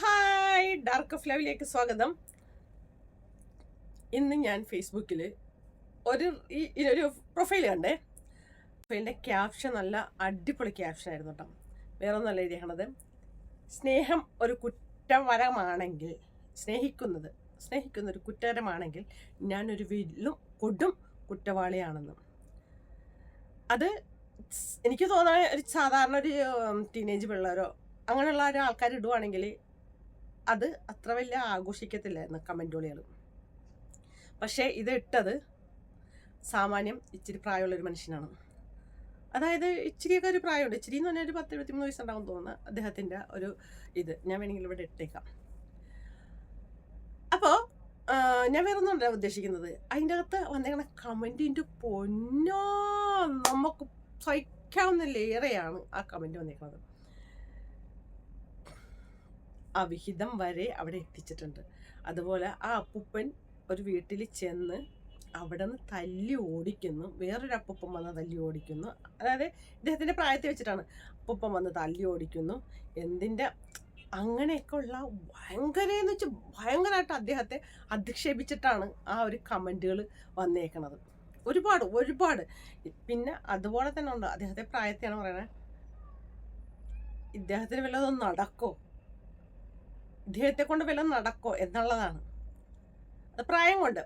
Hi dark of ലൈവിലേക്ക് സ്വാഗതം. ഇന്ന് ഞാൻ ഫേസ്ബുക്കിൽ ഒരു ഈ ഒരു പ്രൊഫൈൽ കണ്ടേ. പ്രൊഫൈലിന്റെ ക്യാപ്ഷൻ നല്ല അടിപൊളി ക്യാപ്ഷൻ ആയിരുന്നു കേട്ടോ വേറെ ഒന്നല്ല എഴുതിയത് സ്നേഹം ഒരു കുറ്റവരമാണെങ്കിൽ സ്നേഹിക്കുന്നത് സ്നേഹിക്കുന്ന ഒരു കുറ്റകരമാണെങ്കിൽ ഞാനൊരു വില്ലും കൊടും കുറ്റവാളിയാണെന്ന്. അത് എനിക്ക് തോന്നാൻ ഒരു സാധാരണ ഒരു ടീനേജ് പിള്ളേരോ അങ്ങനെയുള്ള ഒരു ആൾക്കാർ ഇടുവാണെങ്കിൽ അത് അത്ര വലിയ ആഘോഷിക്കത്തില്ലായിരുന്നു കമന്റോളികൾ പക്ഷേ ഇത് ഇട്ടത് സാമാന്യം ഇച്ചിരി പ്രായമുള്ളൊരു മനുഷ്യനാണ്. അതായത് ഇച്ചിരിയൊക്കെ ഒരു പ്രായമുണ്ട്. ഇച്ചിരി എന്ന് പറഞ്ഞാൽ ഒരു പത്ത് എഴുപത്തിമൂന്ന് വയസ്സുണ്ടാവും തോന്നുന്നു അദ്ദേഹത്തിന്റെ ഒരു ഇത്. ഞാൻ വേണമെങ്കിൽ ഇവിടെ ഇട്ടേക്കാം. അപ്പോൾ ഞാൻ വേറെ ഒന്നും ഉദ്ദേശിക്കുന്നത്. അതിന്റെ അകത്ത് വന്നേക്കണ കമന്റിന്റെ പൊന്നോ നമുക്ക് സഹിക്കാവുന്നില്ലേറെയാണ് ആ കമന്റ് വന്നേക്കുന്നത് അവിഹിതം വരെ അവിടെ എത്തിച്ചിട്ടുണ്ട്. അതുപോലെ ആ അപ്പൂപ്പൻ ഒരു വീട്ടിൽ ചെന്ന് അവിടെ നിന്ന് തല്ലി ഓടിക്കുന്നു. വേറൊരു അപ്പൂപ്പൻ വന്ന് തല്ലി ഓടിക്കുന്നു. അതായത് ഇദ്ദേഹത്തിന്റെ പ്രായത്തെ വെച്ചിട്ടാണ് അപ്പൂപ്പൻ വന്ന് തല്ലി ഓടിക്കുന്നു. എന്തിന്റെ? അങ്ങനെയൊക്കെ ഉള്ള ഭയങ്കര എന്ന് വെച്ചാൽ ഭയങ്കരമായിട്ട് അദ്ദേഹത്തെ അധിക്ഷേപിച്ചിട്ടാണ് ആ ഒരു കമന്റുകൾ വന്നേക്കണത്. ഒരുപാട് ഒരുപാട്. പിന്നെ അതുപോലെ തന്നെ ഉണ്ട്. അദ്ദേഹത്തെ പ്രായത്തെയാണ് പറയുന്നത്. ഇദ്ദേഹത്തിന് വല്ലതും നടക്കോ ഇദ്ദേഹത്തെ കൊണ്ട് വല്ല നടക്കോ എന്നുള്ളതാണ്. അത് പ്രായം കൊണ്ട്.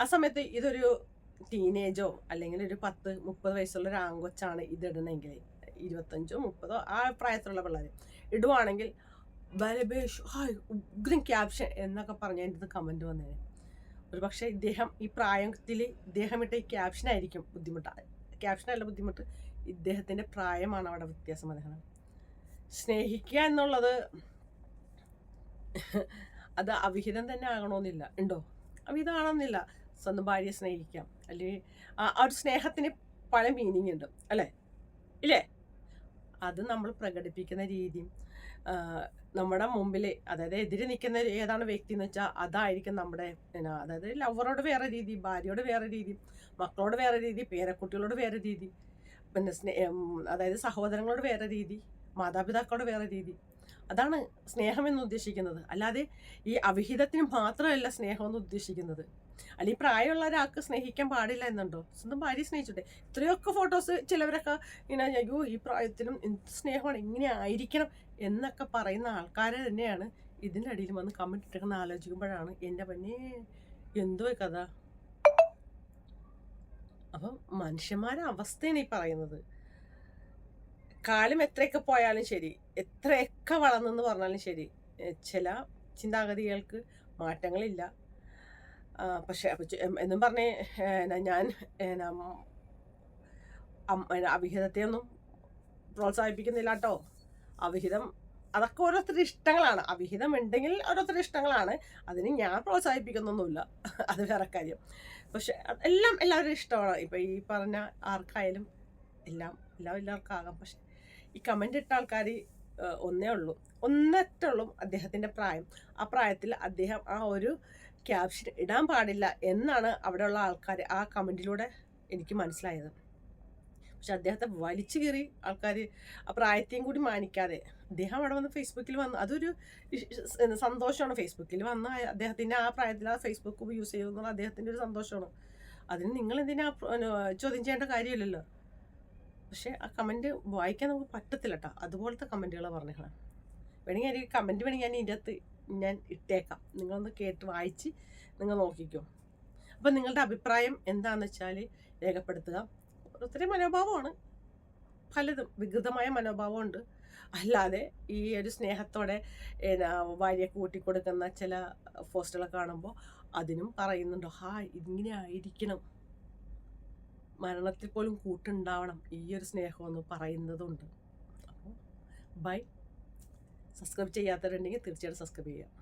ആ സമയത്ത് ഇതൊരു ടീനേജോ അല്ലെങ്കിൽ ഒരു പത്ത് മുപ്പത് വയസ്സുള്ള ഒരു ആങ്കൊച്ചാണ് ഇതിടണമെങ്കിൽ ഇരുപത്തഞ്ചോ മുപ്പതോ ആ പ്രായത്തിലുള്ള പിള്ളേർ ഇടുവാണെങ്കിൽ ബലബേഷ് ഹായ് ഉഗ്രം ക്യാപ്ഷൻ എന്നൊക്കെ പറഞ്ഞ് എന്റെ കമന്റ് വന്നേനെ. ഒരു പക്ഷേ ഇദ്ദേഹം ഈ പ്രായത്തിൽ ഇദ്ദേഹം ഇട്ട ഈ ക്യാപ്ഷനായിരിക്കും ബുദ്ധിമുട്ട്. ക്യാപ്ഷനല്ല ബുദ്ധിമുട്ട് ഇദ്ദേഹത്തിന്റെ പ്രായമാണ് അവിടെ വ്യത്യാസം അദ്ദേഹം സ്നേഹിക്കുക എന്നുള്ളത് അത് അവിഹിതം തന്നെ ആകണമെന്നില്ല. ഉണ്ടോ? അവിഹിതം സ്വന്തം ഭാര്യയെ സ്നേഹിക്കാം. അല്ലെങ്കിൽ ആ ഒരു സ്നേഹത്തിന് പല മീനിങ് ഉണ്ട്. അല്ലേ? ഇല്ലേ? അത് നമ്മൾ പ്രകടിപ്പിക്കുന്ന രീതിയും നമ്മുടെ മുമ്പിൽ അതായത് എതിരെ നിൽക്കുന്ന ഏതാണ് വ്യക്തി എന്ന് വെച്ചാൽ അതായിരിക്കും നമ്മുടെ അതായത് ലവറോട് വേറെ രീതി ഭാര്യയോട് വേറെ രീതി മക്കളോട് വേറെ രീതി പേരക്കുട്ടികളോട് വേറെ രീതി പിന്നെ സ്നേ അതായത് സഹോദരങ്ങളോട് വേറെ രീതി മാതാപിതാക്കളോട് വേറെ രീതി അതാണ് സ്നേഹം എന്ന് ഉദ്ദേശിക്കുന്നത്. അല്ലാതെ ഈ അവിഹിതത്തിന് മാത്രമല്ല സ്നേഹം എന്ന് ഉദ്ദേശിക്കുന്നത്. അല്ലെങ്കിൽ പ്രായമുള്ള ഒരാൾക്ക് സ്നേഹിക്കാൻ പാടില്ല എന്നുണ്ടോ? സ്വന്തം ഭാര്യ സ്നേഹിച്ചിട്ടെ. ഇത്രയൊക്കെ ഫോട്ടോസ് ചിലവരൊക്കെ ഇങ്ങനെ അയ്യോ ഈ പ്രായത്തിലും എന്ത് സ്നേഹമാണ്? ഇങ്ങനെ ആയിരിക്കണം എന്നൊക്കെ പറയുന്ന ആൾക്കാരെ തന്നെയാണ്. ഇതിന്റെ അടിയിൽ വന്ന് കമന്റ് ഇട്ടിരിക്കുന്ന ആലോചിക്കുമ്പോഴാണ് എന്റെ പന്നെ എന്തോ കഥ. അപ്പം മനുഷ്യന്മാരുടെ അവസ്ഥയാണ് ഈ പറയുന്നത്. കാലം എത്രയൊക്കെ പോയാലും ശരി എത്രയൊക്കെ വളർന്നെന്ന് പറഞ്ഞാലും ശരി ചില ചിന്താഗതികൾക്ക് മാറ്റങ്ങളില്ല. പക്ഷെ എന്നും പറഞ്ഞേ ഞാൻ അവിഹിതത്തെയൊന്നും പ്രോത്സാഹിപ്പിക്കുന്നില്ല കേട്ടോ അവിഹിതം അതൊക്കെ ഓരോരുത്തരുടെ ഇഷ്ടങ്ങളാണ്. അവിഹിതം ഉണ്ടെങ്കിൽ ഓരോരുത്തരുടെ ഇഷ്ടങ്ങളാണ്. അതിന് ഞാൻ പ്രോത്സാഹിപ്പിക്കുന്നൊന്നുമില്ല. അത് വേറെ കാര്യം. പക്ഷെ എല്ലാം എല്ലാവരും ഇഷ്ടമാണ്. ഇപ്പം ഈ പറഞ്ഞ ആർക്കായാലും എല്ലാം എല്ലാം എല്ലാവർക്കും ആകാം. പക്ഷെ ഈ കമന്റ് ഇട്ട ആൾക്കാർ ഒന്നേ ഉള്ളൂ. ഒന്നറ്റുള്ളൂ അദ്ദേഹത്തിന്റെ പ്രായം. ആ പ്രായത്തിൽ അദ്ദേഹം ആ ഒരു ക്യാപ്ഷൻ ഇടാൻ പാടില്ല എന്നാണ് അവിടെയുള്ള ആൾക്കാർ ആ കമന്റിലൂടെ എനിക്ക് മനസ്സിലായത്. പക്ഷെ അദ്ദേഹത്തെ വലിച്ചു കയറി ആൾക്കാർ ആ പ്രായത്തെയും കൂടി മാനിക്കാതെ അദ്ദേഹം അവിടെ വന്ന് ഫേസ്ബുക്കിൽ വന്ന് അതൊരു സന്തോഷമാണ്. ഫേസ്ബുക്കിൽ വന്ന അദ്ദേഹത്തിന്റെ ആ പ്രായത്തിൽ ആ ഫേസ്ബുക്ക് യൂസ് ചെയ്യുന്നത് അദ്ദേഹത്തിന്റെ ഒരു സന്തോഷമാണ്. അതിന് നിങ്ങൾ എന്തിനാ ചോദ്യം ചെയ്യേണ്ട കാര്യമില്ലല്ലോ. പക്ഷേ ആ കമന്റ് വായിക്കാൻ നമുക്ക് പറ്റത്തില്ല കേട്ടോ അതുപോലത്തെ കമന്റുകളാണ് പറഞ്ഞേക്കണം. വേണമെങ്കിൽ എനിക്ക് കമന്റ് വേണമെങ്കിൽ ഞാൻ ഇതിന്റെ അകത്ത് ഞാൻ ഇട്ടേക്കാം. നിങ്ങളൊന്ന് കേട്ട് വായിച്ച് നിങ്ങൾ നോക്കിക്കോ. അപ്പം നിങ്ങളുടെ അഭിപ്രായം എന്താണെന്ന് വെച്ചാൽ രേഖപ്പെടുത്തുക. ഒത്തിരി മനോഭാവമാണ്. പലതും. വികൃതമായ മനോഭാവമുണ്ട്. അല്ലാതെ ഈ ഒരു സ്നേഹത്തോടെ ഭാര്യയെ കൂട്ടിക്കൊടുക്കുന്ന ചില പോസ്റ്റുകളൊക്കെ കാണുമ്പോൾ അതിനും പറയുന്നുണ്ടോ ഹാ ഇങ്ങനെ ആയിരിക്കണം മരണത്തിൽ പോലും കൂട്ടുണ്ടാവണം ഈ ഒരു സ്നേഹമെന്ന് പറയുന്നതുണ്ട് അപ്പോൾ ബൈ സബ്സ്ക്രൈബ് ചെയ്യാത്തവരുണ്ടെങ്കിൽ തീർച്ചയായിട്ടും സബ്സ്ക്രൈബ് ചെയ്യാം